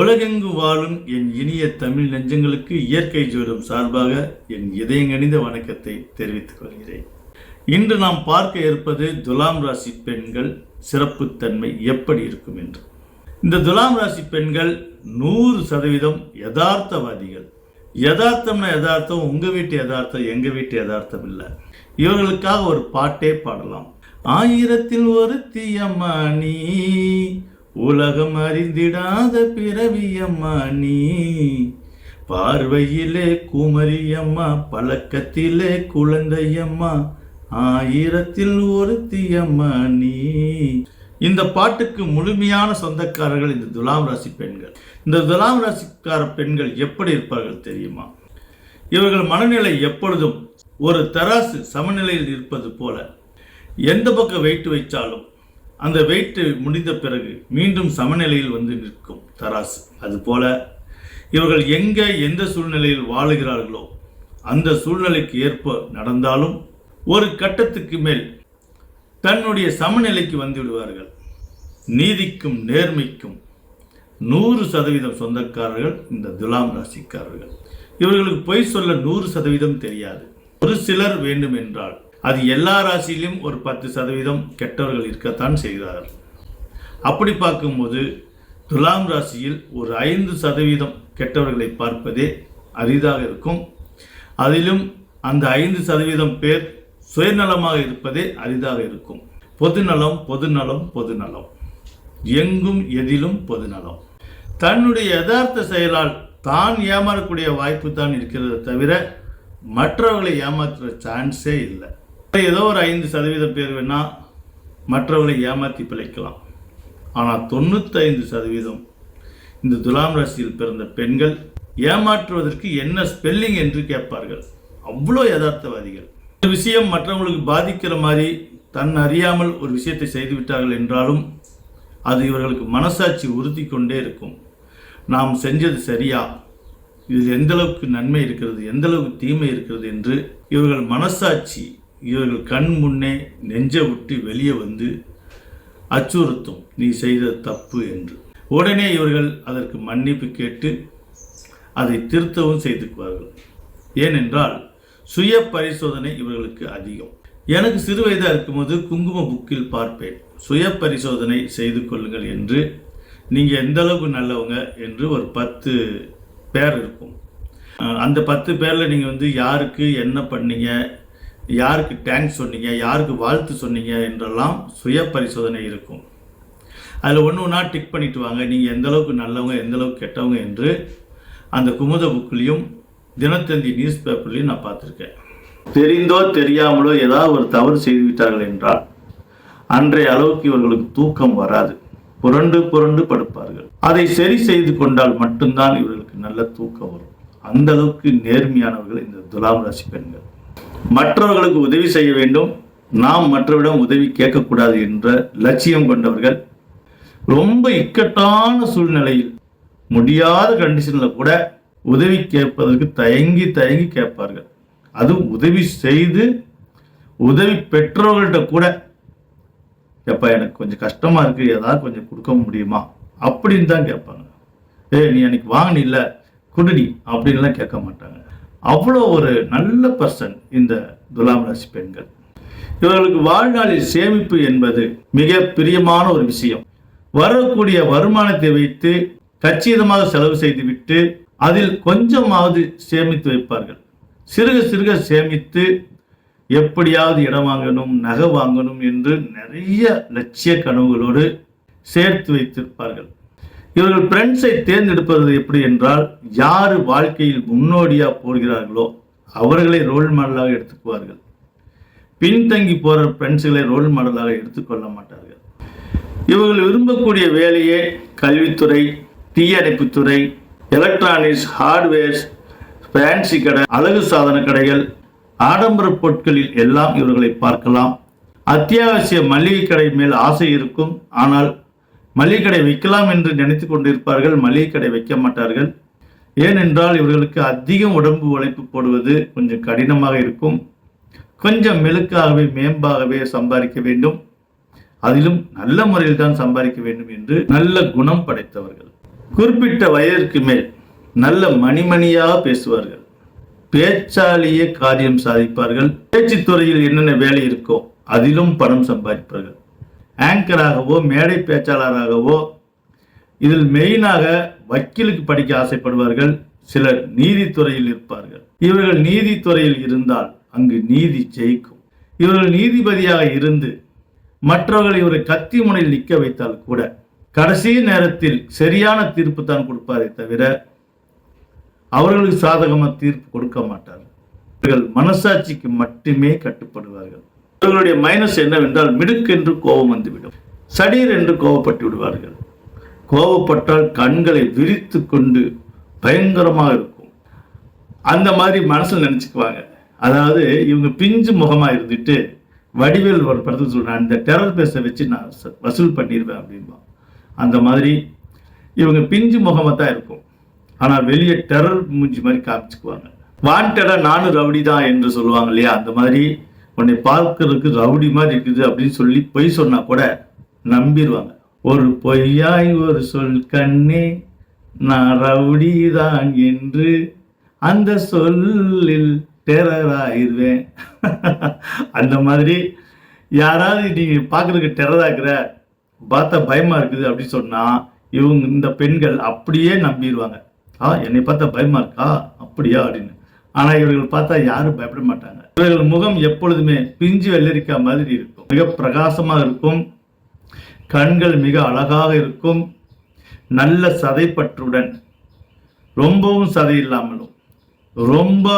உலகெங்கு வாழும் என் இனிய தமிழ் நெஞ்சங்களுக்கு இயற்கை ஜோரம் சார்பாக என் இதயங்கணிந்த வணக்கத்தை தெரிவித்துக் கொள்கிறேன். இன்று நாம் பார்க்க இருப்பது துலாம் ராசி பெண்கள் சிறப்புத்தன்மை எப்படி இருக்கும் என்று. இந்த துலாம் ராசி பெண்கள் நூறு சதவீதம் யதார்த்தவாதிகள். யதார்த்தம்னா யதார்த்தம் உங்கள் வீட்டு யதார்த்தம் எங்கள் வீட்டு யதார்த்தம் இல்லை. இவர்களுக்காக ஒரு பாட்டே பாடலாம். ஆயிரத்தில் ஒரு தீயமணி உலகம் அறிந்திடாத பிறவியம்மா நீ. பார்வையிலே குமரியம்மா பழக்கத்திலே குழந்தையம்மா ஆயிரத்தில் ஒருத்தியம்மா நீ. இந்த பாட்டுக்கு முழுமையான சொந்தக்காரர்கள் இந்த துலாம் ராசி பெண்கள். இந்த துலாம் ராசிக்கார பெண்கள் எப்படி இருப்பார்கள் தெரியுமா? இவர்கள் மனநிலை எப்பொழுதும் ஒரு தராசு சமநிலையில் இருப்பது போல. எந்த பக்கம் வெயிட் வைத்தாலும் அந்த வெயிட்டு முடிந்த பிறகு மீண்டும் சமநிலையில் வந்து நிற்கும் தராசு. அதுபோல இவர்கள் எங்கே எந்த சூழ்நிலையில் வாழுகிறார்களோ அந்த சூழ்நிலைக்கு ஏற்ப நடந்தாலும் ஒரு கட்டத்துக்கு மேல் தன்னுடைய சமநிலைக்கு வந்து விடுவார்கள். நீதிக்கும் நேர்மைக்கும் நூறு சதவீதம் சொந்தக்காரர்கள் இந்த துலாம் ராசிக்காரர்கள். இவர்களுக்கு பொய் சொல்ல நூறு சதவீதம் தெரியாது. ஒரு சிலர் வேண்டும் என்றால் அது எல்லா ராசியிலும் ஒரு பத்து சதவீதம் கெட்டவர்கள் இருக்கத்தான் செய்கிறார்கள். அப்படி பார்க்கும்போது துலாம் ராசியில் ஒரு ஐந்து சதவீதம் கெட்டவர்களை பார்ப்பதே அரிதாக இருக்கும். அதிலும் அந்த ஐந்து சதவீதம் பேர் சுயநலமாக இருப்பதே அரிதாக இருக்கும். பொதுநலம் பொதுநலம் பொதுநலம் எங்கும் எதிலும் பொதுநலம் தன்னுடைய யதார்த்த செயலால் தான் ஏமாறக்கூடிய வாய்ப்பு தான் இருக்கிறத தவிர மற்றவர்களை ஏமாற்றுற சான்ஸே இல்லை. ஏதோ ஒரு ஐந்து சதவீதம் பேர் வேணால் மற்றவர்களை ஏமாற்றி பிழைக்கலாம். ஆனால் தொண்ணூத்தைந்து சதவீதம் இந்த துலாம் ராசியில் பிறந்த பெண்கள் ஏமாற்றுவதற்கு என்ன ஸ்பெல்லிங் என்று கேட்பார்கள். அவ்வளோ யதார்த்தவாதிகள். இந்த விஷயம் மற்றவங்களுக்கு பாதிக்கிற மாதிரி தன் அறியாமல் ஒரு விஷயத்தை செய்துவிட்டார்கள் என்றாலும் அது இவர்களுக்கு மனசாட்சி உறுதி கொண்டே இருக்கும். நாம் செஞ்சது சரியா? இதில் எந்தளவுக்கு நன்மை இருக்கிறது? எந்தளவுக்கு தீமை இருக்கிறது? என்று இவர்கள் மனசாட்சி இவர்கள் கண் முன்னே நெஞ்சை விட்டு வெளியே வந்து அச்சுறுத்தும் நீ செய்த தப்பு என்று. உடனே இவர்கள் அதற்கு மன்னிப்பு கேட்டு அதை திருத்தவும் செய்துக்குவார்கள் ஏனென்றால் சுய பரிசோதனை இவர்களுக்கு அதிகம். எனக்கு சிறு வயதாக இருக்கும்போது குங்கும புக்கில் பார்ப்பேன். சுய பரிசோதனை செய்து கொள்ளுங்கள் என்று நீங்கள் எந்த அளவுக்கு நல்லவங்க? என்று ஒரு பத்து பேர் இருக்கும். அந்த பத்து பேரில் நீங்கள் வந்து யாருக்கு என்ன பண்ணீங்க? யாருக்கு தேங்க்ஸ் சொன்னீங்க யாருக்கு வாழ்த்து சொன்னீங்க என்றெல்லாம் சுய பரிசோதனை இருக்கும். அதில் ஒன்று ஒன்றா டிக் பண்ணிட்டு வாங்க. நீங்கள் எந்தளவுக்கு நல்லவங்க எந்தளவுக்கு கெட்டவங்க என்று அந்த குமுத புக்லேயும் தினத்தந்தி நியூஸ் பேப்பர்லையும் நான் பார்த்துருக்கேன். தெரிந்தோ தெரியாமலோ ஏதாவது ஒரு தவறு செய்துவிட்டார்கள் என்றால் அன்றைய அளவுக்கு இவர்களுக்கு தூக்கம் வராது. புரண்டு புரண்டு படுப்பார்கள். அதை சரி செய்து கொண்டால் மட்டும்தான் இவர்களுக்கு நல்ல தூக்கம் வரும். அந்த அளவுக்கு நேர்மையானவர்கள் இந்த துலாம் ராசி பெண்கள். மற்றவர்களுக்கு உதவி செய்ய வேண்டும். நாம் மற்றவரிடம் உதவி கேட்கக்கூடாது என்ற லட்சியம் கொண்டவர்கள் ரொம்ப இக்கட்டான சூழ்நிலையில் முடியாத கண்டிஷனில் கூட உதவி கேட்பதற்கு தயங்கி தயங்கி கேட்பார்கள். அதுவும் உதவி செய்து உதவி பெற்றவர்கள்ட்ட கூட எப்பா எனக்கு கொஞ்சம் கஷ்டமாக இருக்குது ஏதாவது கொஞ்சம் கொடுக்க முடியுமா? அப்படின்னு தான் கேட்பாங்க. ஏ நீ அன்னைக்கு வாங்கினில்ல குடுடி அப்படின்லாம் கேட்க மாட்டாங்க. அவ்வளோ ஒரு நல்ல பர்சன் இந்த துலாம் ராசி பெண்கள். இவர்களுக்கு வாழ்நாளில் சேமிப்பு என்பது மிக பிரியமான ஒரு விஷயம். வரக்கூடிய வருமானத்தை வைத்து கச்சிதமாக செலவு செய்துவிட்டு அதில் கொஞ்சமாவது சேமித்து வைப்பார்கள். சிறுக சிறுக சேமித்து எப்படியாவது இடம் வாங்கணும் நகை வாங்கணும் என்று நிறைய லட்சிய கனவுகளோடு சேர்த்து வைத்திருப்பார்கள். இவர்கள் ஃப்ரெண்ட்ஸை தேர்ந்தெடுப்பது எப்படி என்றால் யார் வாழ்க்கையில் முன்னோடியாக போகிறார்களோ அவர்களை ரோல் மாடலாக எடுத்துக்குவார்கள். பின்தங்கி போகிற ஃப்ரெண்ட்ஸுகளை ரோல் மாடலாக எடுத்துக்கொள்ள மாட்டார்கள். இவர்கள் விரும்பக்கூடிய வேலையே கல்வித்துறை தீயணைப்புத்துறை எலக்ட்ரானிக்ஸ் ஹார்ட்வேர்ஸ் ஃபேன்சி கடை அழகு சாதன கடைகள் ஆடம்பர பொருட்களில் எல்லாம் இவர்களை பார்க்கலாம். அத்தியாவசிய மளிகை கடை மேல் ஆசை இருக்கும் ஆனால் மளிகை கடை வைக்கலாம் என்று நினைத்து கொண்டிருப்பார்கள் மளிகை கடை வைக்க மாட்டார்கள். ஏனென்றால் இவர்களுக்கு அதிகம் உடம்பு உழைப்பு போடுவது கொஞ்சம் கடினமாக இருக்கும். கொஞ்சம் மெழுக்காகவே மேம்பாகவே சம்பாதிக்க வேண்டும். அதிலும் நல்ல முறையில் தான் சம்பாதிக்க வேண்டும் என்று நல்ல குணம் படைத்தவர்கள். குறிப்பிட்ட வயதிற்கு மேல் நல்ல மணிமணியாக பேசுவார்கள். பேச்சாலேயே காரியம் சாதிப்பார்கள். பேச்சு துறையில் என்னென்ன வேலை இருக்கோ அதிலும் பணம் சம்பாதிப்பார்கள். ஆங்கராகவோ மேடை பேச்சாளராகவோ இதில் மெயினாக வக்கீலுக்கு படிக்க ஆசைப்படுவார்கள். சிலர் நீதித்துறையில் இருப்பார்கள். இவர்கள் நீதித்துறையில் இருந்தால் அங்கு நீதி ஜெயிக்கும். இவர்கள் நீதிபதியாக இருந்து மற்றவர்கள் இவரை கத்தி முனையில் நிற்க வைத்தால் கூட கடைசி நேரத்தில் சரியான தீர்ப்பு தான் கொடுப்பாரே தவிர அவர்களுக்கு சாதகமாக தீர்ப்பு கொடுக்க மாட்டார்கள். இவர்கள் மனசாட்சிக்கு மட்டுமே கட்டுப்படுவார்கள். இவர்களுடைய மைனஸ் என்னவென்றால் மிடுக்கென்று கோபம் வந்துவிடும். சடீர் என்று கோபப்பட்டு விடுவார்கள். கோபப்பட்டால் கண்களை விரித்து கொண்டு பயங்கரமாக இருக்கும். அந்த மாதிரி மனசில் நினச்சிக்குவாங்க. அதாவது இவங்க பிஞ்சு முகமாக இருந்துட்டு வடிவேல் ஒரு படத்தில் சொல்கிறேன் அந்த டெரர் பேஸை வச்சு நான் வசூல் பண்ணிடுவேன் அப்படின்பா அந்த மாதிரி இவங்க பிஞ்சு முகமாக தான் இருக்கும். ஆனால் வெளியே டெரர் மூஞ்சி மாதிரி காமிச்சுக்குவாங்க. வாண்டடாக நானும் ரவுடி தான் என்று சொல்லுவாங்க இல்லையா? அந்த மாதிரி உன்னை பார்க்கறதுக்கு ரவுடி மாதிரி இருக்குது அப்படின்னு சொல்லி பொய் சொன்னா கூட நம்பிடுவாங்க ஒரு பொய்யாய் ஒரு சொல் கண்ணே நான் ரவுடி தான் என்று அந்த சொல்லில் டெரராயிருவேன். அந்த மாதிரி யாராவது நீங்கள் பார்க்குறதுக்கு டெரராகிற பார்த்தா பயமாக இருக்குது அப்படின்னு சொன்னால் இவங்க இந்த பெண்கள் அப்படியே நம்பிடுவாங்க ஆ என்னை பார்த்தா பயமாக இருக்கா? அப்படியா அப்படின்னு. ஆனால் இவர்கள் பார்த்தா யாரும் பயப்பட மாட்டாங்க. இவர்கள் முகம் எப்பொழுதுமே பிஞ்சு வெள்ளரிக்காய் மாதிரி இருக்கும். மிக பிரகாசமாக இருக்கும். கண்கள் மிக அழகாக இருக்கும். நல்ல சதைப்பற்றுடன் ரொம்பவும் சதை இல்லாமலும் ரொம்ப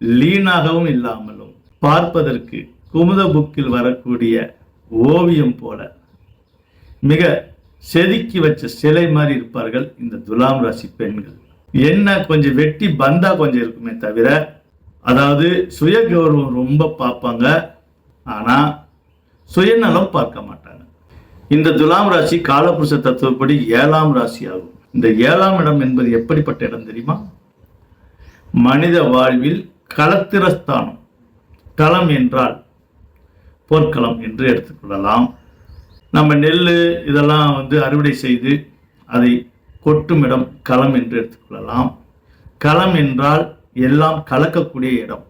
லீனாகவும் இல்லாமலும் பார்ப்பதற்கு குமுத புக்கில் வரக்கூடிய ஓவியம் போல மிக செதுக்கி வச்ச சிலை மாதிரி இருப்பார்கள் இந்த துலாம் ராசி பெண்கள். என்ன கொஞ்சம் வெட்டி பந்தா கொஞ்சம் இருக்குமே தவிர அதாவது சுய கௌரவம் ரொம்ப பார்ப்பாங்க. ஆனால் சுயநலம் பார்க்க மாட்டாங்க. இந்த துலாம் ராசி காலபுருஷ தத்துவப்படி ஏழாம் ராசி ஆகும். இந்த ஏழாம் இடம் என்பது எப்படிப்பட்ட இடம் தெரியுமா? மனித வாழ்வில் களத்திரஸ்தானம் களம் என்றால் போர்க்களம் என்று எடுத்துக்கொள்ளலாம் நம்ம நெல் இதெல்லாம் வந்து அறுவடை செய்து அதை கொட்டும் இடம் களம் என்று எடுத்துக்கொள்ளலாம் களம் என்றால் எல்லாம் கலக்கக்கூடிய இடம்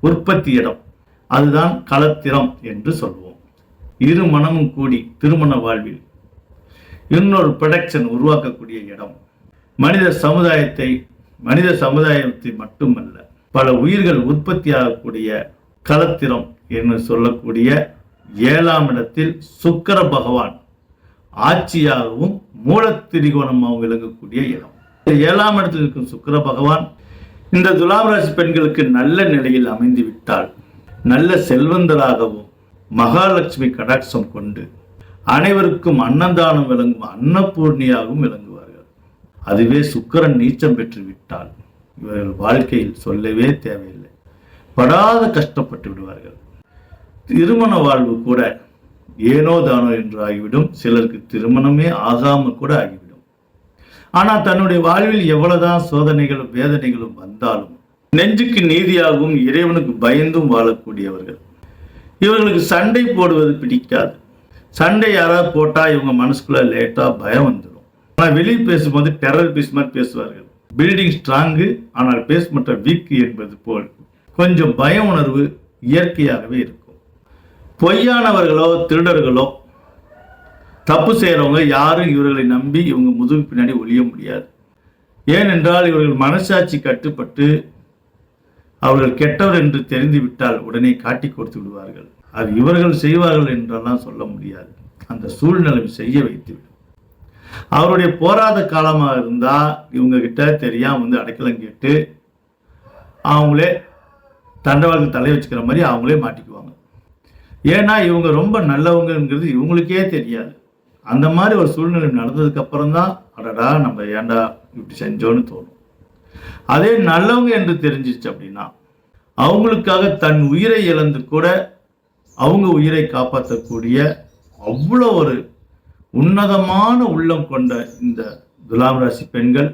உற்பத்தி இடம். அதுதான் களத்திரம் என்று சொல்வோம். இரு மனமும் கூடி திருமண வாழ்வில் இன்னொரு ப்ரொடக்ஷன் உருவாக்கக்கூடிய இடம். மனித சமுதாயத்தை மனித சமுதாயத்தை மட்டுமல்ல பல உயிர்கள் உற்பத்தியாகக்கூடிய களத்திரம் என்று சொல்லக்கூடிய ஏழாம் இடத்தில் சுக்கர பகவான் ஆட்சியாகவும் மூலத்திரிகோணமாகவும் விளங்கக்கூடிய இடம். ஏழாம் இடத்தில் இருக்கும் சுக்கிர பகவான் இந்த துலாம் ராசி பெண்களுக்கு நல்ல நிலையில் அமைந்து விட்டால் நல்ல செல்வந்தராகவும் மகாலட்சுமி கடாட்சம் கொண்டு அனைவருக்கும் அன்னதானம் விளங்கும் அன்னபூர்ணியாகவும் விளங்குவார்கள். அதுவே சுக்கரன் நீச்சம் பெற்று விட்டால் இவர்கள் வாழ்க்கையில் சொல்லவே தேவையில்லை. படாத கஷ்டப்பட்டு விடுவார்கள். திருமண வாழ்வு கூட ஏனோ தானோ என்று ஆகிவிடும். சிலருக்கு திருமணமே ஆகாமல் கூட ஆகிவிடும். ஆனால் தன்னுடைய வாழ்வில் எவ்வளவுதான் சோதனைகளும் வேதனைகளும் வந்தாலும் நெஞ்சுக்கு நீதியாகவும் இறைவனுக்கு பயந்தும் வாழக்கூடியவர்கள். இவர்களுக்கு சண்டை போடுவது பிடிக்காது. சண்டை யாராவது போட்டால் இவங்க மனசுக்குள்ள லேட்டாக பயம் வந்துடும் ஆனால் வெளியே பேசும்போது டெரர் பீஸ் மாதிரி பேசுவார்கள். பில்டிங் ஸ்ட்ராங்கு ஆனால் பேஸ்மெண்ட வீக் என்பது போல் கொஞ்சம் பய உணர்வு இயற்கையாகவே இருக்கும். பொய்யானவர்களோ திருடர்களோ தப்பு செய்கிறவங்க யாரும் இவர்களை நம்பி இவங்க முதுகு பின்னாடி ஒழிய முடியாது. ஏனென்றால் இவர்கள் மனசாட்சி கட்டுப்பட்டு அவர்கள் கெட்டவர் என்று தெரிந்து விட்டால் உடனே காட்டி கொடுத்து விடுவார்கள். அது இவர்கள் செய்வார்கள் என்றெல்லாம் சொல்ல முடியாது. அந்த சூழ்நிலை செய்ய வைத்துவிடும். அவருடைய போராத காலமாக இருந்தால் இவங்க கிட்ட தெரியாம வந்து அடைக்கலம் கேட்டு அவங்களே தண்டவாளத்தில் தலை வச்சுக்கிற மாதிரி அவங்களே மாட்டிக்குவாங்க. ஏன்னா இவங்க ரொம்ப நல்லவங்கிறது இவங்களுக்கே தெரியாது. அந்த மாதிரி ஒரு சூழ்நிலை நடந்ததுக்கு அப்புறம் தான் அடடா நம்ம ஏன்டா இப்படி செஞ்சோன்னு தோணும். அதே நல்லவங்க என்று தெரிஞ்சிச்சு அப்படின்னா அவங்களுக்காக தன் உயிரை இழந்து கூட அவங்க உயிரை காப்பாற்றக்கூடிய அவ்வளோ ஒரு உன்னதமான உள்ளம் கொண்ட இந்த துலாம் ராசி பெண்கள்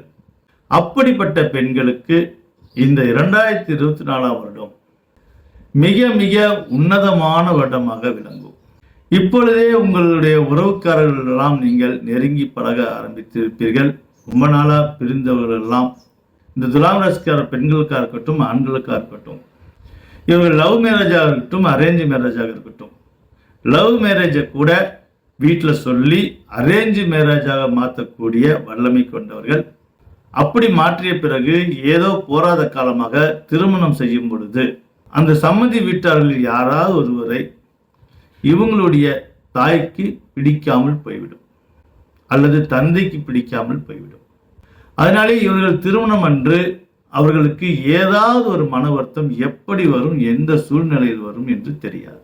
அப்படிப்பட்ட பெண்களுக்கு இந்த இரண்டாயிரத்தி இருபத்தி நாலாம் வருடம் மிக மிக உன்னதமான வருடமாக விளங்கும். இப்பொழுதே உங்களுடைய உறவுக்காரர்கள் எல்லாம் நீங்கள் நெருங்கி பழக ஆரம்பித்திருப்பீர்கள். ரொம்ப நாளாக பிரிந்தவர்களெல்லாம். இந்த துலாம் ராசிக்கார பெண்களுக்காக இருக்கட்டும் ஆண்களுக்காக இருக்கட்டும். இவர்கள் லவ் மேரேஜாக இருக்கட்டும் அரேஞ்ச் மேரேஜாக இருக்கட்டும். லவ் மேரேஜை கூட வீட்டில் சொல்லி அரேஞ்ச் மேரேஜாக மாற்றக்கூடிய வல்லமை கொண்டவர்கள். அப்படி மாற்றிய பிறகு ஏதோ போராத காலமாக திருமணம் செய்யும் பொழுது அந்த சம்மதி வீட்டார்கள் யாராவது ஒருவரை இவங்களுடைய தாய்க்கு பிடிக்காமல் போய்விடும். அல்லது தந்தைக்கு பிடிக்காமல் போய்விடும். அதனாலே இவர்கள் திருமணம் அன்று அவர்களுக்கு ஏதாவது ஒரு மன வருத்தம் எப்படி வரும் எந்த சூழ்நிலையில் வரும் என்று தெரியாது.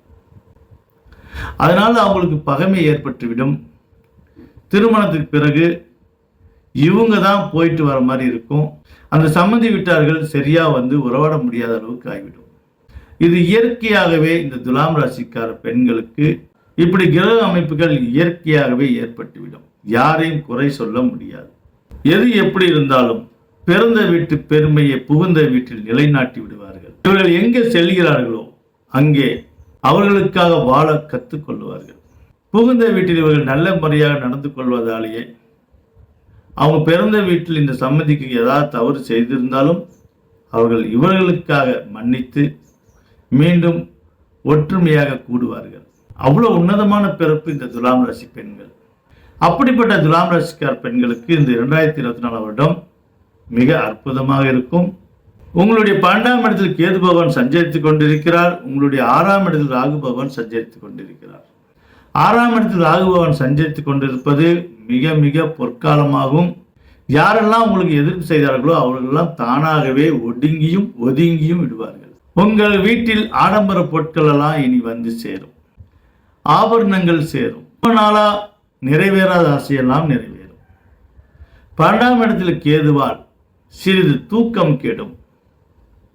அதனால் அவங்களுக்கு பகைமை ஏற்பட்டுவிடும். திருமணத்துக்கு பிறகு இவங்க தான் போயிட்டு வர மாதிரி இருக்கும். அந்த சம்மந்தி விட்டார்கள் சரியாக வந்து உறவாட முடியாத அளவுக்கு ஆகிவிடும். இது இயற்கையாகவே இந்த துலாம் ராசிக்கார பெண்களுக்கு இப்படி கிரக அமைப்புகள் இயற்கையாகவே ஏற்பட்டுவிடும். யாரையும் குறை சொல்ல முடியாது. எது எப்படி இருந்தாலும் பிறந்த வீட்டு பெருமையை புகுந்த வீட்டில் நிலைநாட்டி விடுவார்கள். இவர்கள் எங்கே செல்கிறார்களோ அங்கே அவர்களுக்காக வாழ கற்றுக்கொள்வார்கள் புகுந்த வீட்டில் இவர்கள் நல்ல முறையாக நடந்து கொள்வதாலேயே அவங்க பிறந்த வீட்டில் இந்த சம்மதிக்கு ஏதாவது தவறு செய்திருந்தாலும் அவர்கள் இவர்களுக்காக மன்னித்து மீண்டும் ஒற்றுமையாக கூடுவார்கள். அவ்வளோ உன்னதமான பிறப்பு இந்த துலாம் ராசி பெண்கள். அப்படிப்பட்ட துலாம் ராசிக்கார் பெண்களுக்கு இந்த இரண்டாயிரத்தி இருபத்தி நாலாம் வருடம் மிக அற்புதமாக இருக்கும். உங்களுடைய பன்னெண்டாம் இடத்தில் கேது பகவான் சஞ்சரித்து கொண்டிருக்கிறார். உங்களுடைய ஆறாம் இடத்தில் ராகு பகவான் சஞ்சரித்து கொண்டிருக்கிறார். ஆறாம் இடத்தில் ராகு பகவான் சஞ்சரித்துக் கொண்டிருப்பது மிக மிக பொற்காலமாகும். யாரெல்லாம் உங்களுக்கு எதிர்ப்பு செய்தார்களோ அவர்களெல்லாம் தானாகவே ஒடுங்கியும் ஒதுங்கியும் விடுவார்கள். உங்கள் வீட்டில் ஆடம்பர பொருட்கள் எல்லாம் இனி வந்து சேரும். ஆபரணங்கள் சேரும். ரொம்ப நாளா நிறைவேறாத ஆசையெல்லாம் நிறைவேறும். பன்னெண்டாம் இடத்தில் கேதுவால் சிறிது தூக்கம் கெடும்.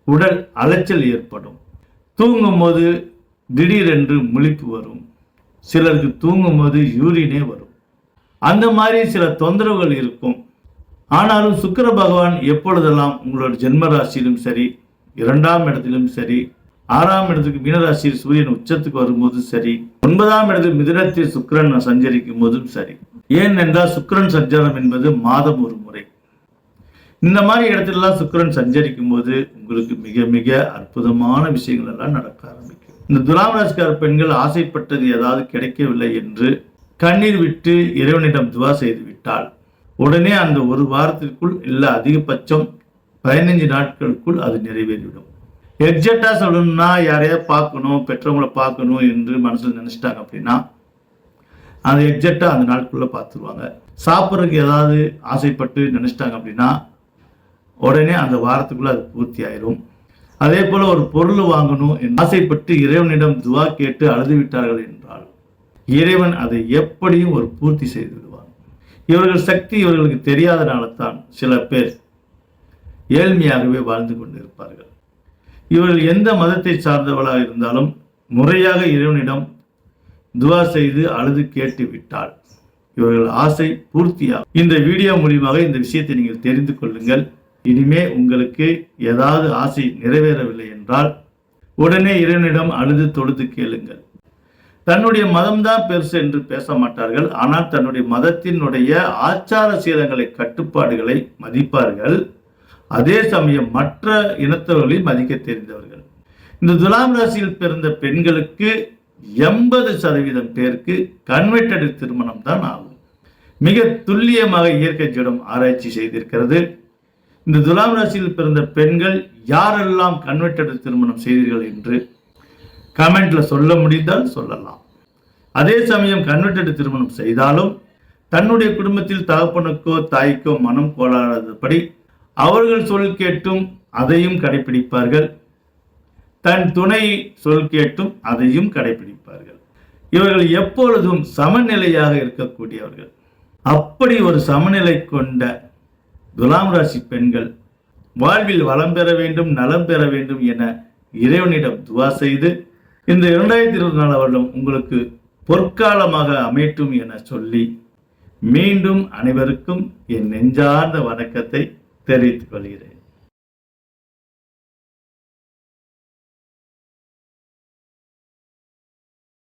உடல் அலைச்சல் ஏற்படும். தூங்கும் போது திடீரென்று முழிப்பு வரும். சிலருக்கு தூங்கும் போது யூரினே வரும். அந்த மாதிரி சில தொந்தரவுகள் இருக்கும். ஆனாலும் சுக்கர பகவான் எப்பொழுதெல்லாம் உங்களோட ஜென்ம ராசியிலும் சரி இரண்டாம் இடத்திலும் சரி ஆறாம் இடத்துக்கு மீனராசியில் சூரியன் உச்சத்துக்கு வரும்போது சரி ஒன்பதாம் இடத்தில் மிதுனத்தில் சுக்கரன் சஞ்சரிக்கும் போதும் சரி. ஏன் என்றால் சுக்கிரன் சஞ்சாரம் என்பது மாதம் ஒரு முறை. இந்த மாதிரி இடத்துலலாம் சுக்கிரன் சஞ்சரிக்கும் போது உங்களுக்கு மிக மிக அற்புதமான விஷயங்கள் எல்லாம் நடக்க ஆரம்பிக்கும். இந்த துலாம் ராசிக்கார பெண்கள் ஆசைப்பட்டது ஏதாவது கிடைக்கவில்லை என்று கண்ணீர் விட்டு இறைவனிடம் துவா செய்து விட்டால் உடனே அந்த ஒரு வாரத்திற்குள் இல்லை அதிகபட்சம் பதினஞ்சு நாட்களுக்குள் அது நிறைவேறிவிடும். எக்ஸாக்டா சொல்லணும்னா யாரையா பார்க்கணும் பெற்றவங்களை பார்க்கணும் என்று மனசில் நினச்சிட்டாங்க அப்படின்னா அந்த எக்ஸாக்டா அந்த நாட்குள்ளே பார்த்துருவாங்க. சாப்பிட்றதுக்கு ஏதாவது ஆசைப்பட்டு நினச்சிட்டாங்க அப்படின்னா உடனே அந்த வாரத்துக்குள்ளே அது பூர்த்தி ஆயிரும். அதே போல் ஒரு பொருள் வாங்கணும் என்று ஆசைப்பட்டு இறைவனிடம் துவா கேட்டு அழுது விட்டார்கள் என்றால் இறைவன் அதை எப்படியும் ஒரு பூர்த்தி செய்து விடுவான். இவர்கள் சக்தி இவர்களுக்கு தெரியாதனால தான் சில பேர் ஏழ்மையாகவே வாழ்ந்து கொண்டிருப்பார்கள். இவர்கள் எந்த மதத்தை சார்ந்தவளாக இருந்தாலும் முறையாக இறைவனிடம் துவா செய்து அழுது கேட்டு விட்டால் இவர்கள் ஆசை பூர்த்தியாகும். இந்த வீடியோ மூலியமாக இந்த விஷயத்தை நீங்கள் தெரிந்து கொள்ளுங்கள். இனிமே உங்களுக்கு ஏதாவது ஆசை நிறைவேறவில்லை என்றால் உடனே இறைவனிடம் அழுது தொழுது கேளுங்கள். தன்னுடைய மதம்தான் பெருசு என்று பேச மாட்டார்கள். ஆனால் தன்னுடைய மதத்தினுடைய ஆச்சார சீரங்களை கட்டுப்பாடுகளை மதிப்பார்கள். அதே சமயம் மற்ற இனத்தவர்களையும் மதிக்க தெரிந்தவர்கள். இந்த துலாம் ராசியில் பிறந்த பெண்களுக்கு எண்பது சதவீதம் பேருக்கு கன்வெர்டட் திருமணம் தான் ஆகும். மிக துல்லியமாக இயற்கை ஜடம் ஆராய்ச்சி செய்திருக்கிறது. இந்த துலாம் ராசியில் பிறந்த பெண்கள் யாரெல்லாம் கன்வெர்டட் திருமணம் செய்தீர்கள் என்று கமெண்ட்ல சொல்ல முடிந்தால் சொல்லலாம். அதே சமயம் கன்வெர்டட் திருமணம் செய்தாலும் தன்னுடைய குடும்பத்தில் தகப்பனுக்கோ தாய்க்கோ மனம் கோளாதபடி அவர்கள் சொல் கேட்டும் அதையும் கடைபிடிப்பார்கள் தன் துணை சொல் கேட்டும் அதையும் கடைபிடிப்பார்கள் இவர்கள் எப்பொழுதும் சமநிலையாக இருக்கக்கூடியவர்கள். அப்படி ஒரு சமநிலை கொண்ட துலாம் ராசி பெண்கள் வாழ்வில் வளம் பெற வேண்டும் நலம் பெற வேண்டும் என இறைவனிடம் துவா செய்து இந்த இரண்டாயிரத்தி இருபத்தி நாலு வருடம் உங்களுக்கு பொற்காலமாக அமையட்டும் என சொல்லி மீண்டும் அனைவருக்கும் என் நெஞ்சார்ந்த வணக்கத்தை தெரிவித்துக் கொள்கிறேன்